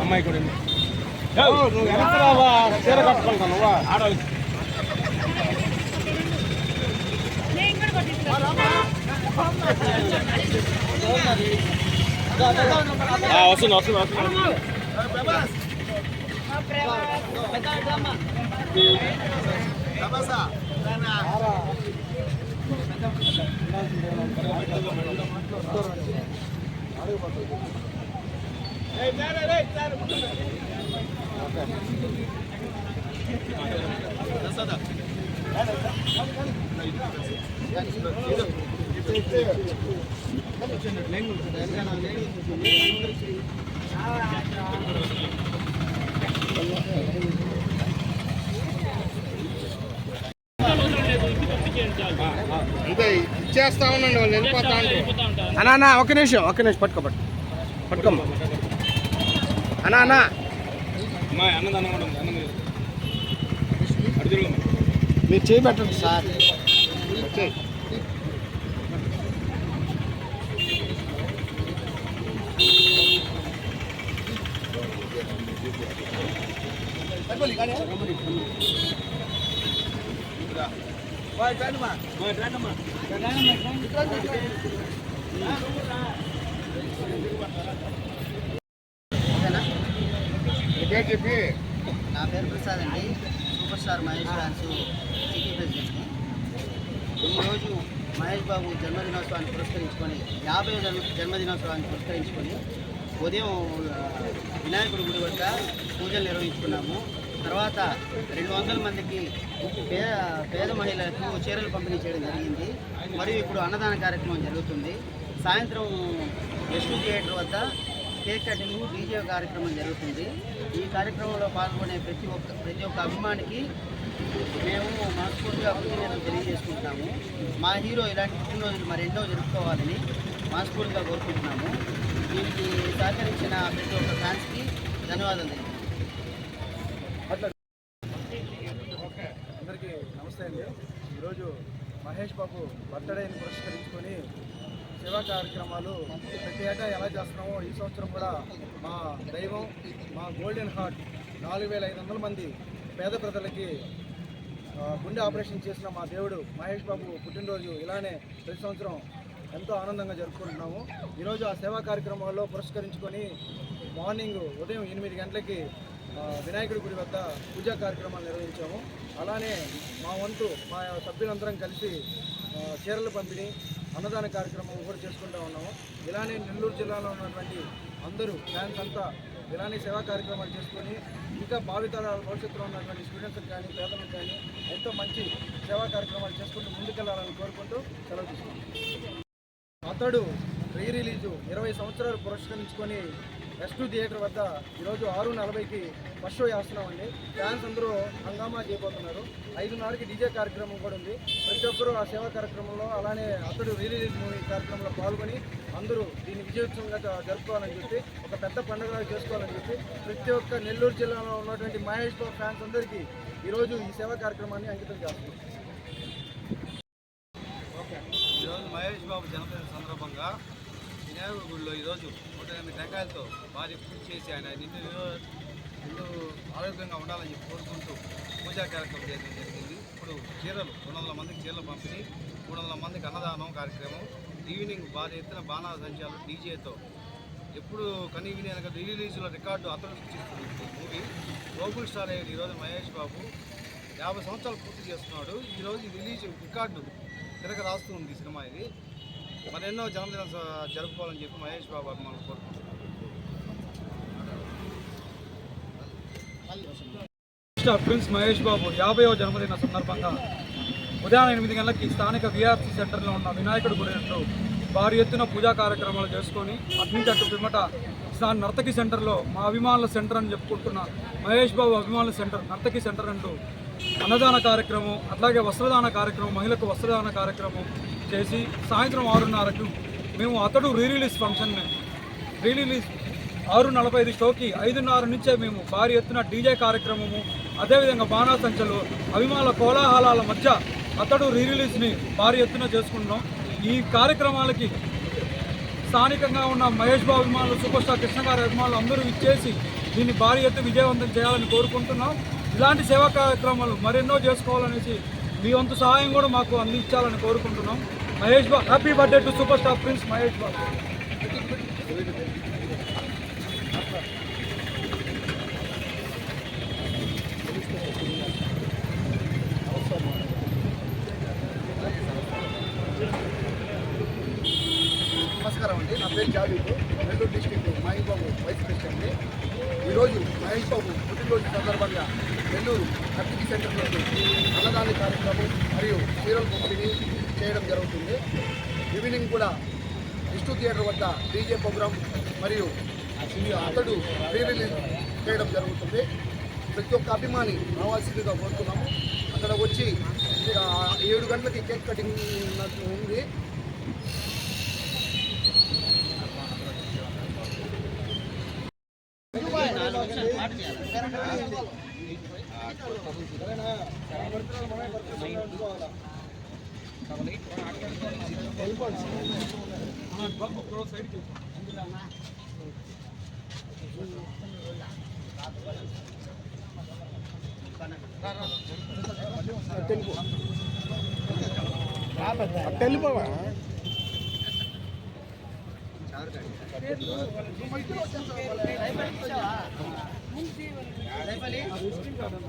అమ్మాయి కూడా నువ్వు వెనక్కి రావా? చీర కట్టుకుంటా నువ్వా? వస్తుంది వస్తుంది వస్తుంది. అంతే ఇచ్చేస్తా ఉండండి వాళ్ళు వెళ్ళిపోతా ఉంటారు. అన్నా ఒక నిమిషం ఒక నిమిషం పట్టుకో పట్టు పట్టుకోమ్మా. అన్నా అన్నా. మీరు చేయి పెట్టండి సార్. వచ్చేయ్. పేరు చెప్పి. నా పేరు ప్రసాద్ అండి. Super star Mahesh fans city ప్రెసిడెంట్ని ఈరోజు మహేష్ బాబు జన్మదినోత్సవాన్ని పురస్కరించుకొని యాభై జన్మదినోత్సవాన్ని పురస్కరించుకొని ఉదయం వినాయకుడి గుడి వద్ద పూజలు నిర్వహించుకున్నాము. తర్వాత రెండు వందల మందికి పేద పేద మహిళలకు చీరలు పంపిణీ చేయడం జరిగింది. మరియు ఇప్పుడు అన్నదాన కార్యక్రమం జరుగుతుంది. సాయంత్రం ఎస్టూ థియేటర్ వద్ద కేక్ కటింగ్ డీజే కార్యక్రమం జరుగుతుంది. ఈ కార్యక్రమంలో పాల్గొనే ప్రతి ఒక్క ప్రతి ఒక్క అభిమానికి మేము మనస్ఫూర్తిగా కృతజ్ఞతలు తెలియజేసుకుంటున్నాము. మా హీరో ఇలాంటి పుట్టినరోజులు మరెన్నో జరుపుకోవాలని మనస్ఫూర్తిగా కోరుకుంటున్నాము. దీనికి సహకరించిన ప్రతి ఒక్క ఫ్యాన్స్కి ధన్యవాదాలు అందరికీ నమస్తే అండి. ఈరోజు మహేష్ బాబు బర్త్డేని పురస్కరించి సేవా కార్యక్రమాలు ప్రతి ఏటా ఎలా చేస్తున్నామో ఈ సంవత్సరం కూడా మా దైవం మా గోల్డెన్ హార్ట్ నాలుగు వేల ఐదు వందల మంది పేద ప్రజలకి గుండె ఆపరేషన్ చేసిన మా దేవుడు మహేష్ బాబు పుట్టినరోజు ఇలానే ప్రతి సంవత్సరం ఎంతో ఆనందంగా జరుపుకుంటున్నాము. ఈరోజు ఆ సేవా కార్యక్రమాల్లో పురస్కరించుకొని మార్నింగ్ ఉదయం ఎనిమిది గంటలకి వినాయకుడి గుడి వద్ద పూజా కార్యక్రమాలు నిర్వహించాము. అలానే మా వంతు మా సభ్యులందరం కలిసి చీరలు చీరల పంపిణీ అన్నదాన కార్యక్రమం కూడా చేసుకుంటూ ఉన్నాము. ఇలానే నెల్లూరు జిల్లాలో ఉన్నటువంటి అందరూ ఫ్యాన్స్ అంతా ఇలానే సేవా కార్యక్రమాలు చేసుకొని ఇంకా భావితరాల భవిష్యత్తులో ఉన్నటువంటి స్టూడెంట్స్కి కానీ పేదలకు కానీ ఎంతో మంచి సేవా కార్యక్రమాలు చేసుకుంటూ ముందుకెళ్ళాలని కోరుకుంటూ సెలవు తీసుకున్నాం అతడు రీ రిలీజు ఇరవై సంవత్సరాలు పురస్కరించుకొని ఎస్ టూ థియేటర్ వద్ద ఈరోజు ఆరు నలభైకి ఫస్ట్ షో చేస్తున్నామండి. ఫ్యాన్స్ అందరూ హంగామా చేయబోతున్నారు. ఐదున్నరకి డీజే కార్యక్రమం కూడా ఉంది. ప్రతి ఒక్కరూ ఆ సేవా కార్యక్రమంలో అలానే అతడు రిలీజ్ మూవీ కార్యక్రమంలో పాల్గొని అందరూ దీన్ని విజయోత్సవంగా జరుపుకోవాలని చెప్పి ఒక పెద్ద పండుగగా చేసుకోవాలని చెప్పి ప్రతి ఒక్క నెల్లూరు జిల్లాలో ఉన్నటువంటి మహేష్ బాబు ఫ్యాన్స్ అందరికీ ఈరోజు ఈ సేవా కార్యక్రమాన్ని అంకితం చేస్తున్నాం. ఈరోజు మహేష్ బాబు జన్మదిన సందర్భంగా వినాయకుడి గుడిలో ఈరోజు నూట ఎనిమిది టెంకాయలతో భారీ పూజ చేసి ఆయన నిన్ను నిన్ను ఆరోగ్యంగా ఉండాలని చెప్పి కోరుకుంటూ పూజా కార్యక్రమం చేయడం జరిగింది. ఇప్పుడు చీరలు రెండు వందల మందికి చీరలు పంపిణీ మూడు వందల మందికి అన్నదానం కార్యక్రమం. ఈవినింగ్ భారీ ఎత్తున బాణాల సంచాలు డీజేతో. ఎప్పుడు కనీ విని అనగా రిలీజ్లో రికార్డు అతను సృష్టిస్తుంది మూవీ. గ్లోబల్ స్టార్ అయ్యాడు ఈరోజు మహేష్ బాబు యాభై సంవత్సరాలు పూర్తి చేస్తున్నాడు. ఈరోజు రిలీజ్ రికార్డు తిరగ రాస్తూ ఉంది సినిమా ఇది. మరెన్నో జన్మదిన స- జరుపుకోవాలని చెప్పి మహేష్ బాబు అభిమానులు కోరుకుంటున్నారు. ప్రిన్స్ మహేష్ బాబు యాభైవ జన్మదిన సందర్భంగా ఉదయం ఎనిమిది గంటలకి స్థానిక విఆర్సీ సెంటర్లో ఉన్న వినాయకుడి గుడి భారీ ఎత్తున పూజా కార్యక్రమాలు చేసుకొని అటు అటు పిమ్మట నర్తకి సెంటర్లో మా అభిమానుల సెంటర్ అని చెప్పుకుంటున్న మహేష్ బాబు అభిమానుల సెంటర్ నర్తకి సెంటర్ అంటూ అన్నదాన కార్యక్రమం అట్లాగే వస్త్రదాన కార్యక్రమం మహిళకు వస్త్రదాన కార్యక్రమం చేసి సాయంత్రం ఆరున్నరకు మేము Athadu re release function re release ఆరు నలభై ఐదు షోకి ఐదున్నర నుంచే మేము భారీ ఎత్తున డీజే కార్యక్రమము అదేవిధంగా బాణాసంచలు అభిమానుల కోలాహలాల మధ్య అతడు రీ రిలీజ్ని భారీ ఎత్తున చేసుకుంటున్నాం. ఈ కార్యక్రమాలకి స్థానికంగా ఉన్న మహేష్ బాబు అభిమానులు సూపర్ స్టార్ కృష్ణ గారి అభిమానులు అందరూ ఇచ్చేసి దీన్ని భారీ ఎత్తు విజయవంతం చేయాలని కోరుకుంటున్నాం. ఇలాంటి సేవా కార్యక్రమాలు మరెన్నో చేసుకోవాలనేసి మీ వంతు సహాయం కూడా మాకు అందించాలని కోరుకుంటున్నాం. Mahesh Babu happy birthday to super star prince Mahesh Babu. నమస్కారం అండి. నా పేరు Javeed Nellore district Mahesh Babu vice president ఈరోజు మహేష్ బాబు పుట్టినరోజు సందర్భంగా నెల్లూరు కర్టికి సెంటర్లో అన్నదాన కార్యక్రమం మరియు చీరల పంపిణీ చేయడం జరుగుతుంది. ఈవినింగ్ కూడా విష్ణు థియేటర్ వద్ద డీజే ప్రోగ్రాం మరియు అతడు ప్రీ రిలీజ్ చేయడం జరుగుతుంది. ప్రతి ఒక్క అభిమాని రావాల్సిందిగా కోరుతున్నాము. అక్కడ వచ్చి ఏడు గంటలకి కేక్ కటింగ్ ఉంది. వెళ్ళిపోవా రైఫలి ಹಿಂದೆ ಬರಲಿ ರೈಪಲಿ ಆ ಸ್ಕಿನ್ ಕಡಲಿ